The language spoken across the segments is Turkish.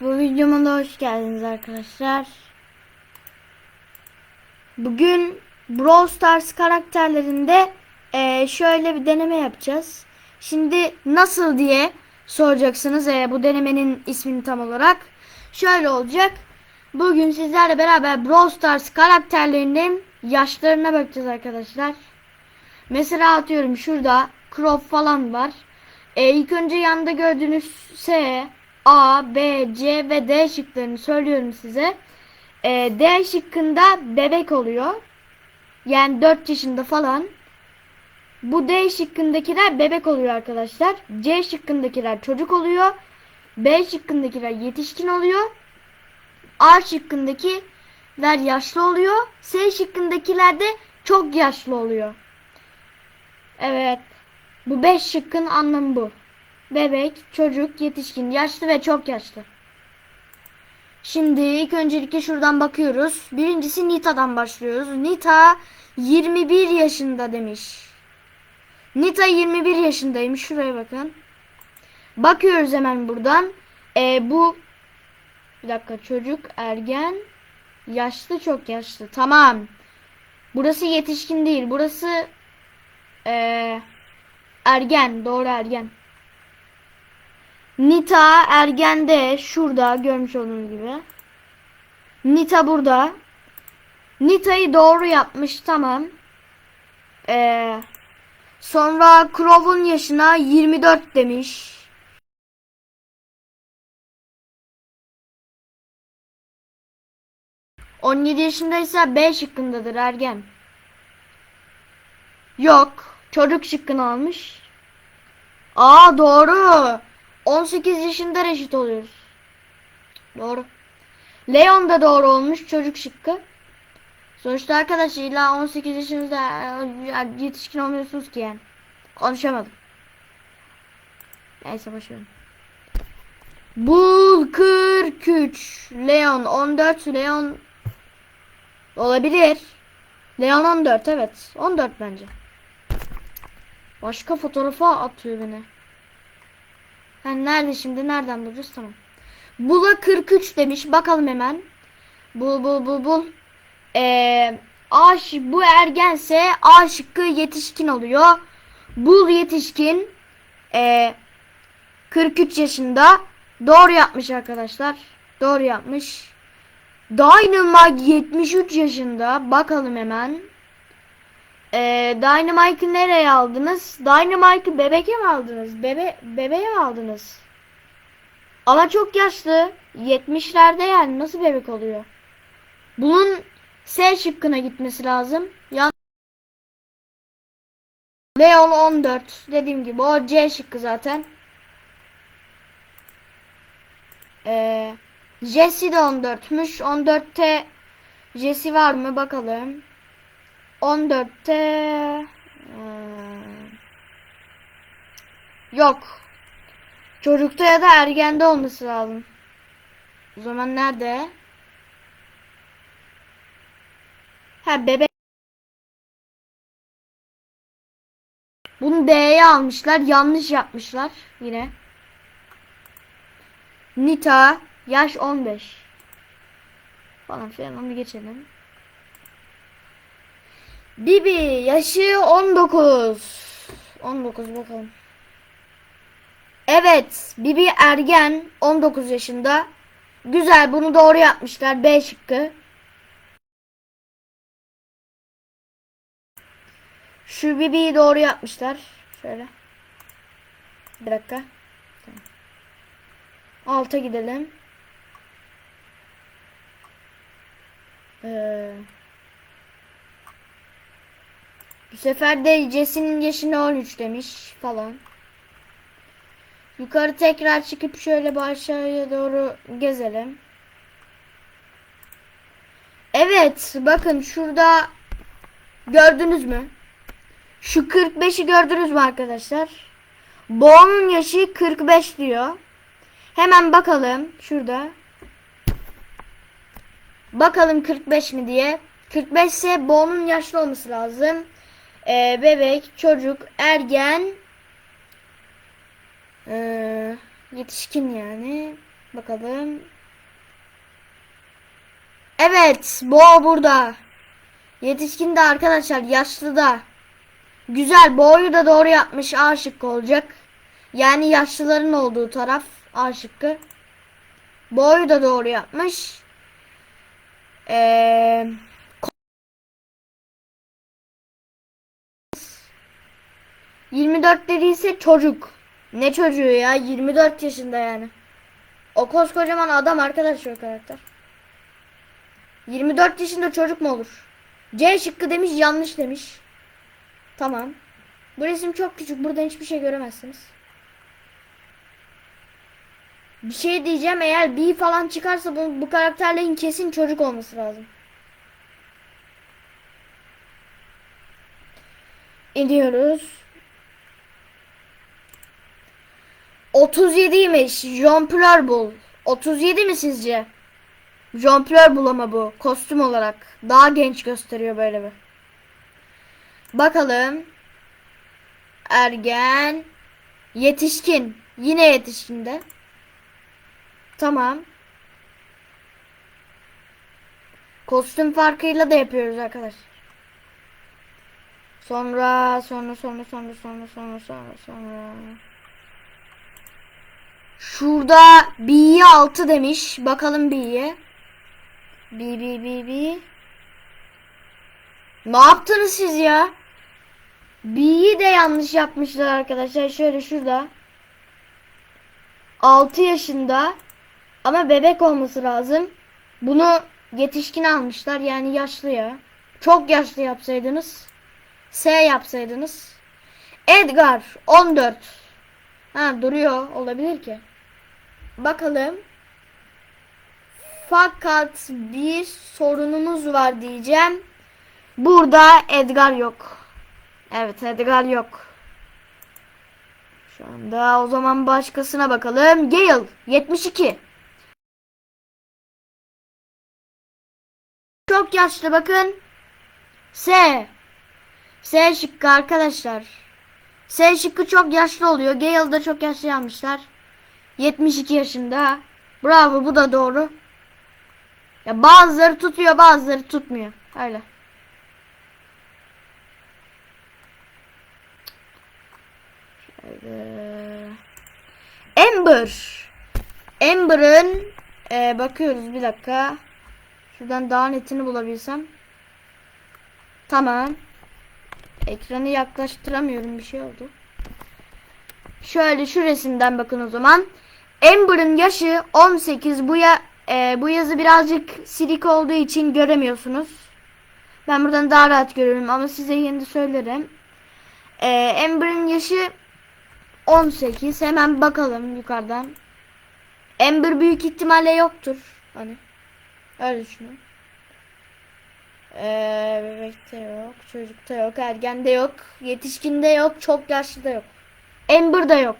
bu videoma da hoş geldiniz arkadaşlar. Bugün Brawl Stars karakterlerinde eee, şöyle bir deneme yapacağız. Şimdi nasıl diye soracaksınız eee, bu denemenin ismini tam olarak. Şöyle olacak. Bugün sizlerle beraber Brawl Stars karakterlerinin yaşlarına bakacağız arkadaşlar. Mesela atıyorum şurada Crow falan var. E, ilk önce yanında gördüğünüz S, A, B, C ve D şıklarını söylüyorum size. E, D şıkkında bebek oluyor. Yani 4 yaşında falan. Bu D şıkkındakiler bebek oluyor arkadaşlar. C şıkkındakiler çocuk oluyor. B şıkkındakiler yetişkin oluyor. A şıkkındakiler yaşlı oluyor. S şıkkındakiler de çok yaşlı oluyor. Evet. Bu beş şıkkın anlamı bu. Bebek, çocuk, yetişkin, yaşlı ve çok yaşlı. Şimdi ilk öncelikle şuradan bakıyoruz. Birincisi Nita'dan başlıyoruz. Nita 21 yaşında demiş. Nita 21 yaşındaymış. Şuraya bakın. Bakıyoruz hemen buradan. Ee, bu bir dakika çocuk, ergen, yaşlı, çok yaşlı. Tamam. Burası yetişkin değil. Burası ee, ergen. Doğru ergen. Nita ergende şurada görmüş olduğunuz gibi. Nita burada. Nita'yı doğru yapmış tamam. Ee, sonra Crow'un yaşına 24 demiş. ...17 yaşındaysa B şıkkındadır ergen. Yok. Çocuk şıkkını almış. Aa doğru. 18 yaşında reşit oluyoruz. Doğru. Leon da doğru olmuş çocuk şıkkı. Sonuçta arkadaş illa 18 yaşınızda yetişkin olmuyorsunuz ki yani. Konuşamadım. Neyse başlayalım. Bull 43. Leon 14. Leon olabilir. Leon 14 evet. 14 bence. Başka fotoğrafa atıyor beni. Ha nerede şimdi? Nereden bulacağız? Tamam. Bula 43 demiş. Bakalım hemen. Bul bul bul bul. Ee, A bu ergense A şıkkı yetişkin oluyor. Bul yetişkin. Ee, 43 yaşında. Doğru yapmış arkadaşlar. Doğru yapmış. Dynamite 73 yaşında. Bakalım hemen. Ee, Dynamite'ı nereye aldınız? Dynamite'ı bebeke mi aldınız? Bebe bebeğe mi aldınız? Ama çok yaşlı. 70'lerde yani nasıl bebek oluyor? Bunun S şıkkına gitmesi lazım. Yan Leon 14 dediğim gibi o C şıkkı zaten. Ee, Jesse de 14'müş. 14'te Jesse var mı bakalım. 14'te hmm, yok. Çocukta ya da ergende olması lazım. O zaman nerede? Ha bebek. Bunu D'ye almışlar. Yanlış yapmışlar yine. Nita yaş 15. Falan filan onu geçelim. Bibi yaşı 19. 19 bakalım. Evet, Bibi ergen 19 yaşında. Güzel, bunu doğru yapmışlar. B şıkkı. Şu Bibi'yi doğru yapmışlar. Şöyle. Bir dakika. Alta gidelim. Ee, bu sefer de Jesse'nin yaşını 13 demiş falan. Yukarı tekrar çıkıp şöyle aşağıya doğru gezelim. Evet bakın şurada gördünüz mü? Şu 45'i gördünüz mü arkadaşlar? Bo'nun yaşı 45 diyor. Hemen bakalım şurada. Bakalım 45 mi diye. 45 ise Bo'nun yaşlı olması lazım. Ee, bebek, çocuk, ergen, ee, yetişkin yani. Bakalım. Evet, Bo burada. Yetişkin de arkadaşlar, yaşlı da. Güzel, Bo'yu da doğru yapmış. A şıkkı olacak. Yani yaşlıların olduğu taraf A şıkkı. Bo'yu da doğru yapmış. Eee 24 dediyse çocuk. Ne çocuğu ya? 24 yaşında yani. O koskocaman adam arkadaş o karakter. 24 yaşında çocuk mu olur? C şıkkı demiş yanlış demiş. Tamam. Bu resim çok küçük. Buradan hiçbir şey göremezsiniz. Bir şey diyeceğim eğer B falan çıkarsa bu, bu karakterlerin kesin çocuk olması lazım. İniyoruz. 37'ymiş. John Bull. 37 mi sizce? John Bull ama bu. Kostüm olarak. Daha genç gösteriyor böyle bir. Bakalım. Ergen. Yetişkin. Yine yetişkinde. Tamam. Kostüm farkıyla da yapıyoruz arkadaşlar. Sonra sonra sonra sonra sonra sonra sonra sonra. Şurada B'yi 6 demiş. Bakalım B'ye. B B B B. Ne yaptınız siz ya? B'yi de yanlış yapmışlar arkadaşlar. Şöyle şurada. 6 yaşında ama bebek olması lazım. Bunu yetişkin almışlar yani yaşlı ya. Çok yaşlı yapsaydınız. S yapsaydınız. Edgar 14. Ha duruyor olabilir ki. Bakalım. Fakat bir sorunumuz var diyeceğim. Burada Edgar yok. Evet Edgar yok. Şu anda o zaman başkasına bakalım. Gale 72. Çok yaşlı bakın. S. S şıkkı arkadaşlar. S şıkkı çok yaşlı oluyor. Gale da çok yaşlı yapmışlar. 72 yaşında. Bravo bu da doğru. Ya bazıları tutuyor bazıları tutmuyor. Öyle. Şöyle. Ember. Ember'ın e, bakıyoruz bir dakika. Şuradan daha netini bulabilsem. Tamam. Ekranı yaklaştıramıyorum bir şey oldu. Şöyle şu resimden bakın o zaman. Amber'ın yaşı 18. Bu ya e, bu yazı birazcık silik olduğu için göremiyorsunuz. Ben buradan daha rahat görüyorum ama size yine de söylerim. E, Amber'ın yaşı 18. Hemen bakalım yukarıdan. Amber büyük ihtimalle yoktur. Hani öyle düşünün. Ee, bebekte yok, çocukta yok, ergende yok, yetişkinde yok, çok yaşlıda yok. Amber'da yok.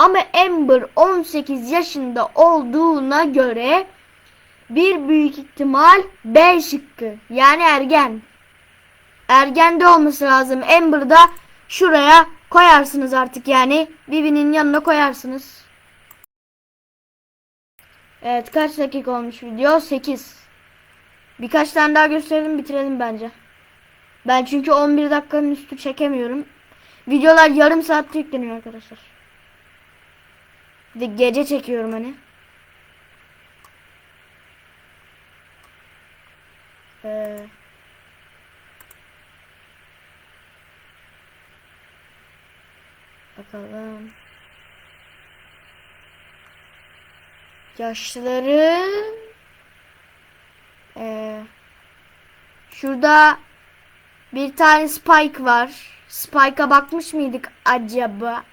Ama Amber 18 yaşında olduğuna göre bir büyük ihtimal B şıkkı. Yani ergen. Ergende olması lazım. Amber'da şuraya koyarsınız artık yani. Bibi'nin yanına koyarsınız. Evet kaç dakika olmuş video? 8. Birkaç tane daha gösterelim bitirelim bence. Ben çünkü 11 dakikanın üstü çekemiyorum. Videolar yarım saatte yükleniyor arkadaşlar. Bir de gece çekiyorum hani. Ee, bakalım. Yaşlıların ee, şurada bir tane Spike var. Spike'a bakmış mıydık acaba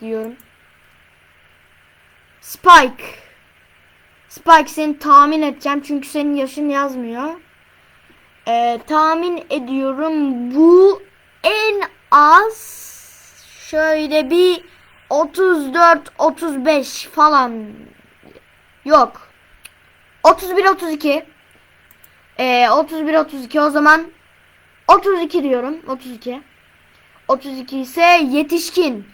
diyorum. Spike. Spike seni tahmin edeceğim çünkü senin yaşın yazmıyor. Ee, tahmin ediyorum bu en az şöyle bir 34 35 falan yok. 31 32 ee, 31 32 o zaman 32 diyorum 32 32 ise yetişkin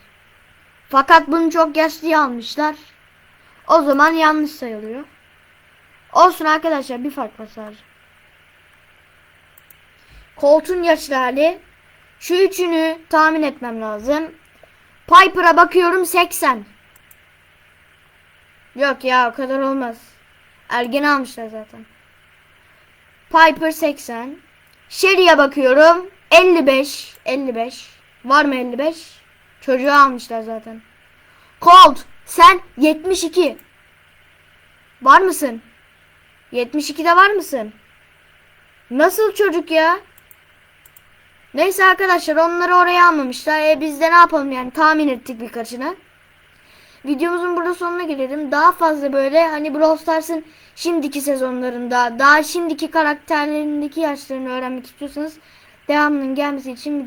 fakat bunu çok yaşlı almışlar O zaman yanlış sayılıyor. Olsun arkadaşlar bir fark var. Colt'un yaşlı hali. Şu üçünü tahmin etmem lazım. Piper'a bakıyorum 80. Yok ya o kadar olmaz. Ergen almışlar zaten. Piper 80. Sherry'e bakıyorum. 55. 55. Var mı 55? Çocuğu almışlar zaten. Colt sen 72. Var mısın? 72'de var mısın? Nasıl çocuk ya? Neyse arkadaşlar onları oraya almamışlar. E biz de ne yapalım yani tahmin ettik birkaçını. Videomuzun burada sonuna gelelim. Daha fazla böyle hani Brawl Stars'ın şimdiki sezonlarında daha şimdiki karakterlerindeki yaşlarını öğrenmek istiyorsanız devamının gelmesi için video